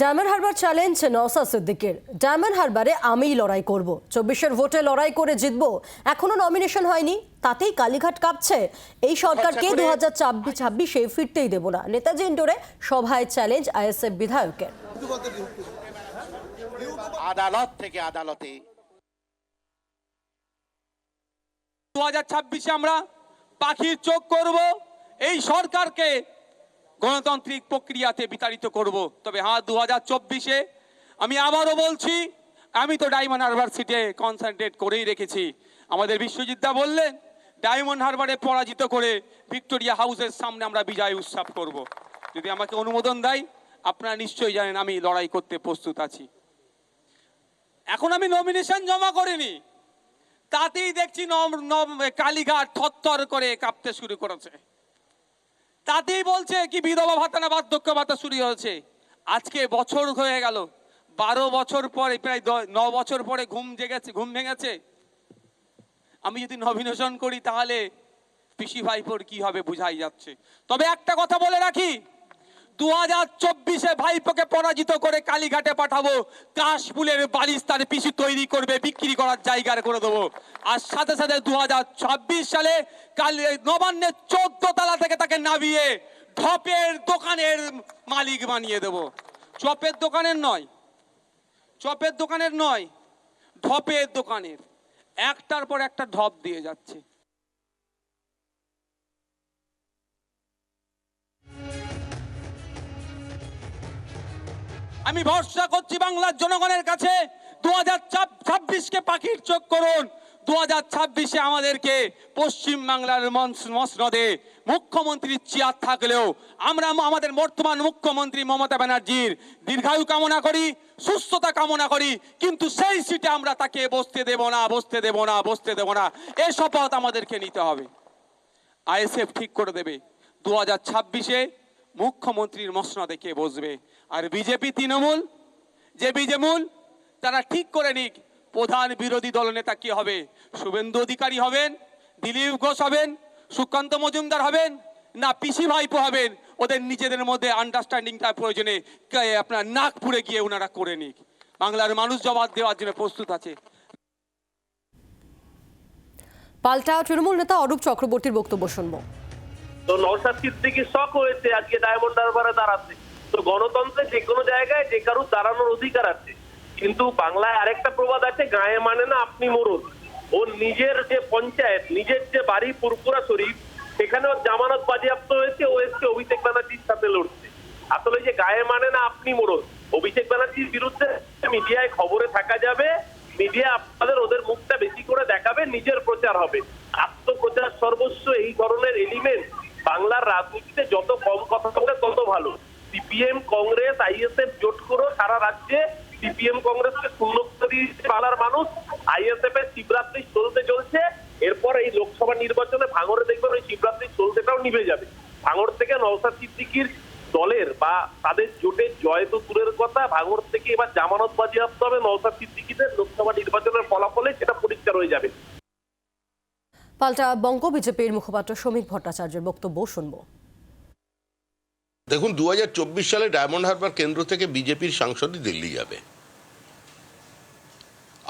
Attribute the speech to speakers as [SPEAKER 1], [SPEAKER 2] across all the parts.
[SPEAKER 1] Diamond Harbour challenge Naushad সিদ্দিকের। Diamond হারবারে আমিই লড়াই করব। চব্বিশের ভোটে লড়াই করে জিতব। এখনও নমিনেশন হয়নি। তাতেই কালীঘাট কাঁপছে। এই সরকারকে দু হাজার ছাব্বিশে ফিরতেই দেব না। নেতাজি ইন্ডোরে সভায় চ্যালেঞ্জ আইএসএফ বিধায়কের।
[SPEAKER 2] আদালত থেকে আদালতে।
[SPEAKER 3] দু হাজার ছাব্বিশে আমরা পাখির চোখ করব। এই সরকারকে গণতান্ত্রিক প্রক্রিয়াতে বিতাড়িত করব। তবে হ্যাঁ দু হাজার চব্বিশে আমি আবারও বলছি, আমি তো ডায়মন্ড হারবার সিটে কনসেন্ট্রেট করেই রেখেছি। আমাদের বিশ্বজিৎদা বললেন, ডায়মন্ড হারবারে পরাজিত করে ভিক্টোরিয়া হাউসের সামনে আমরা বিজয় উৎসব করব। যদি আমাকে অনুমোদন দেয়, আপনারা নিশ্চয়ই জানেন আমি লড়াই করতে প্রস্তুত আছি। এখন আমি নমিনেশন জমা করিনি। তাতেই দেখছি কালীঘাট থরথর করে কাঁপতে শুরু করেছে। তাতেই বলছে কি বিধবা ভাতা না বার্ধক্য ভাতা শুরু হয়েছে। আজকে বছর হয়ে গেল। বারো বছর পরে, প্রায় ন বছর পরে ঘুম জেগেছে, ঘুম ভেঙেছে। আমি যদি নভিনেশন করি তাহলে পিসি ভাইপোর কি হবে বুঝাই যাচ্ছে। তবে একটা কথা বলে রাখি দু হাজার চব্বিশে ভাইপোকে পরাজিত করে কালীঘাটে পাঠাবো। কাশফুলের বালিশ তার পিসি তৈরি করবে, বিক্রি করার জায়গার করে দেবো। আর সাথে সাথে দু হাজার ছাব্বিশ সালে কালী নবান্নের চোদ্দ তলা থেকে তাকে নামিয়ে ঢপের দোকানের মালিক বানিয়ে দেবো। চপের দোকানের নয়, চপের দোকানের নয় ঢপের দোকানের। একটার পর একটা ঢপ দিয়ে যাচ্ছে। আমি ভরসা করছি বাংলার জনগণের কাছে দু হাজার ছাব্বিশকে পাখির চোখ করুন। দু হাজার ছাব্বিশে আমাদেরকে পশ্চিম বাংলার মসনদে মুখ্যমন্ত্রীর চেয়ার থাকলেও আমরা আমাদের বর্তমান মুখ্যমন্ত্রী মমতা ব্যানার্জির দীর্ঘায়ু কামনা করি, সুস্থতা কামনা করি, কিন্তু সেই সিটে আমরা তাকে বসতে দেব না, বসতে দেব না, বসতে দেব না। এ শপথ আমাদেরকে নিতে হবে। আইএসএফ ঠিক করে দেবে। দু হাজার ছাব্বিশে মুখ্যমন্ত্রীর মসনদে কে বসবে? আর বিজেপি তৃণমূল যে বিজেমূল তারা ঠিক করে নিক প্রধান বিরোধী দলনেতা কি হবে? শুভেন্দু অধিকারী হবেন দিলীপ ঘোষ হবেন সুকান্ত মজুমদার হবেন না পিসি ভাইপো হবেন? ওদের নিজেদের মধ্যে আন্ডারস্ট্যান্ডিংটা প্রয়োজনে আপনার নাগপুরে গিয়ে ওনারা করে নিক। বাংলার মানুষ জবাব দেওয়ার জন্য প্রস্তুত আছে।
[SPEAKER 1] পাল্টা তৃণমূল নেতা অরূপ চক্রবর্তীর বক্তব্য শুনব।
[SPEAKER 4] তো নওশাদ সিদ্দিকি শখ হয়েছে আজকে ডায়মন্ড হারবারে দাঁড়াতে তো গণতন্ত্রে যে কোনো জায়গায় যে কারও দাঁড়ানোর অধিকার আছে। কিন্তু বাংলায় আরেকটা প্রবাদ আছে, গায়ে মানে না আপনি মরুন। ও নিজের যে পঞ্চায়েত, নিজের যে বাড়ি পুরপুরা শরীফ সেখানে ওর জামানত বাজেয়াপ্ত হয়েছে, ও এসছে অভিষেক ব্যানার্জির সাথে লড়ছে আসলে যে গায়ে মানে না আপনি মরুন। অভিষেক ব্যানার্জির বিরুদ্ধে মিডিয়ায় খবরে থাকা যাবে, মিডিয়া আপনাদের ওদের মুখটা বেশি করে দেখাবে, নিজের প্রচার হবে। আত্মপ্রচার সর্বস্ব এই ধরনের এলিমেন্ট বাংলার রাজনীতিতে যত কম কথা বলে তত ভালো। সিপিএম কংগ্রেস, আইএসএফ জোট করে সারা রাজ্যে সিপিএম কংগ্রেসকে শূন্য করে দিয়েছে মানুষ। আইএসএফ এর শিবরাত্রি চলতে চলছে। এরপর এই লোকসভা নির্বাচনে ভাঙরে দেখবেন ওই শিবরাত্রি চলতেটাও নিভে যাবে। ভাঙর থেকে নওসাদ সিদ্দিকির দলের বা তাদের জোটের জয় তো দূরের কথা। ভাঙর থেকে এবার জামানত বাজেয়াপ্ত হবে নওসাদ সিদ্দিকিদের। লোকসভা নির্বাচনের ফলাফলে সেটা পরিষ্কার হয়ে যাবে।
[SPEAKER 1] পাল্টা বঙ্গ বিজেপির মুখপাত্র শ্রমিক ভট্টাচার্যের বক্তব্য শুনব।
[SPEAKER 5] দেখুন দু হাজার চব্বিশ সালে ডায়মন্ড হারবার কেন্দ্র থেকে বিজেপির সাংসদই দিল্লি যাবে।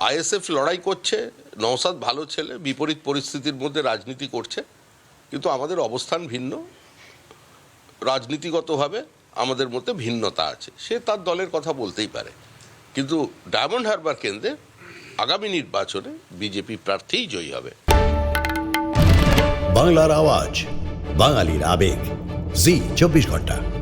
[SPEAKER 5] আইএসএফ লড়াই করছে নওসাদ ভালো ছেলে, বিপরীত পরিস্থিতির মধ্যে রাজনীতি করছে, কিন্তু আমাদের অবস্থান ভিন্ন, রাজনীতিগতভাবে আমাদের মধ্যে ভিন্নতা আছে। সে তার দলের কথা বলতেই পারে। কিন্তু ডায়মন্ড হারবার কেন্দ্রে আগামী নির্বাচনে বিজেপি প্রার্থীই জয়ী হবে।
[SPEAKER 6] বাংলার আওয়াজ, বাঙালির আবেগ। जी चौबीस घंटा।